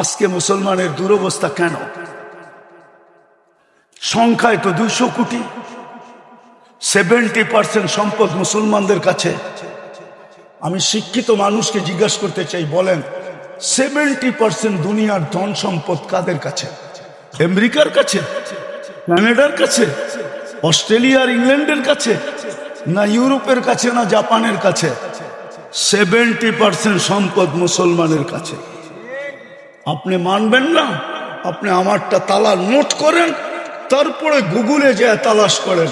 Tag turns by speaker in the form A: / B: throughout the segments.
A: আজকে মুসলমানের দুরবস্থা কেন? সংখ্যায় তো দুইশো কোটি। সেভেন্টি পার্সেন্ট সম্পদ মুসলমানদের কাছে। আমি শিক্ষিত মানুষকে জিজ্ঞাসা করতে চাই, বলেন সেভেন্টি পার্সেন্ট দুনিয়ার ধন সম্পদ কাদের কাছে? আমেরিকার কাছে? কানাডার কাছে? অস্ট্রেলিয়ার ইংল্যান্ডের কাছে? না ইউরোপের কাছে, না জাপানের কাছে? সেভেন্টি পার্সেন্ট সম্পদ মুসলমানের কাছে। আপনি মানবেন না? আপনি আমারটা তালা নোট করেন, তারপরে গুগলে যে তালাশ করেন।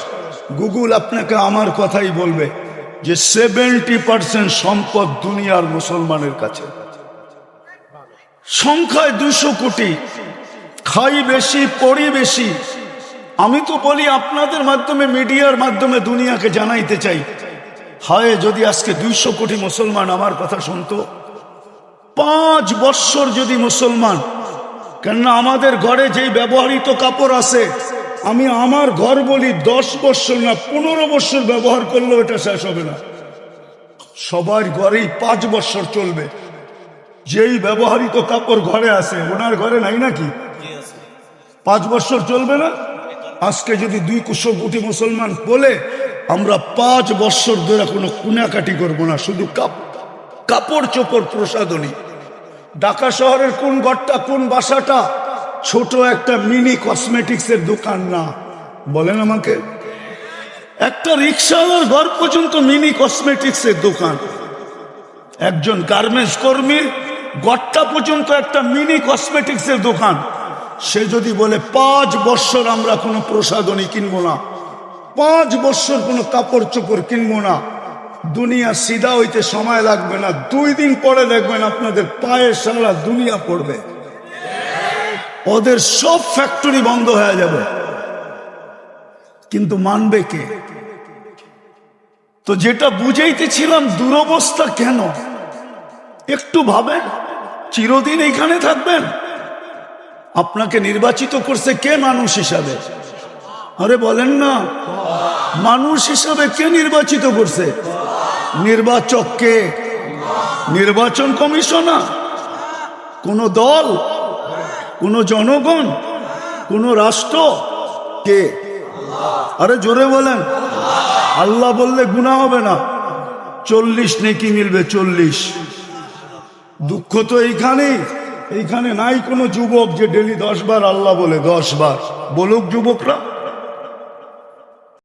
A: গুগল আপনাকে আমার কথাই বলবে যে সেভেন্টি পার্সেন্ট সম্পদ দুনিয়ার মুসলমানের কাছে। সংখ্যায় দুশো কোটি, খাই বেশি, পড়ি বেশি। আমি তো বলি আপনাদের মাধ্যমে, মিডিয়ার মাধ্যমে দুনিয়াকে জানাইতে চাই। হায়, যদি আজকে দুইশো কোটি মুসলমান আমার কথা শুনতো পাঁচ বৎসর যদি মুসলমান, কেননা আমাদের ঘরে যেই ব্যবহৃত কাপড় আছে, আমি আমার ঘর বলি দশ বৎসর না, পনেরো বৎসর ব্যবহার করলেও এটা শেষ হবে না। সবার ঘরেই পাঁচ বৎসর চলবে। যেই ব্যবহৃত কাপড় ঘরে আছে, ওনার ঘরে নাই নাকি? পাঁচ বৎসর চলবে না? আজকে যদি দুই কুশো কোটি মুসলমান বলে, আমরা পাঁচ বৎসর ধরে কোনো কুনাকাটি করব না, শুধু কাপ কাপড় চোপড় প্রসাদনী ঢাকা শহরের কোন ঘরটা, কোন বাসাটা? ছোট একটা মিনি কসমেটিক্সের দোকান না। বলেন আমাকে। একটা রিক্সাওয়ালার ঘর পর্যন্ত মিনি কসমেটিক্সের দোকান। একজন গার্মেন্টস কর্মী গড়টা পর্যন্ত একটা মিনি কসমেটিক্সের দোকান। সে যদি বলে, পাঁচ বৎসর আমরা কোনো প্রসাদনী কিনবো না। পাঁচ বৎসর কোনো কাপড় চোপড় কিনবো না। দুনিয়া সিধা হইতে সময় লাগবে না। দুই দিন পরে দেখবেন আপনাদের পায়ে সারা দুনিয়া পড়বে। ওদের সব ফ্যাক্টরি বন্ধ হয়ে যাবে। কিন্তু মানবে কে? তো যেটা বুঝাইতেছিলাম, দুরবস্থা কেন? একটু ভাবেন। চিরদিন এখানে থাকবেন। আপনাকে নির্বাচিত করছে কে মানুষ হিসাবে? আরে বলেন না। মানুষ হিসাবে কে নির্বাচিত করছে? নির্বাচক কে নির্বাচন কমিশনার, কোন দল, কোন জনগণ, কোন রাষ্ট্র কে? আরে জোরে বলেন। আল্লাহ বললে গুণা হবে না। চল্লিশ নেকি মিলবে, চল্লিশ। দুঃখ তো এইখানেই। এইখানে নাই কোনো যুবক যে ডেলি দশ বার আল্লাহ বলে, দশ বার। বলুক যুবকরা।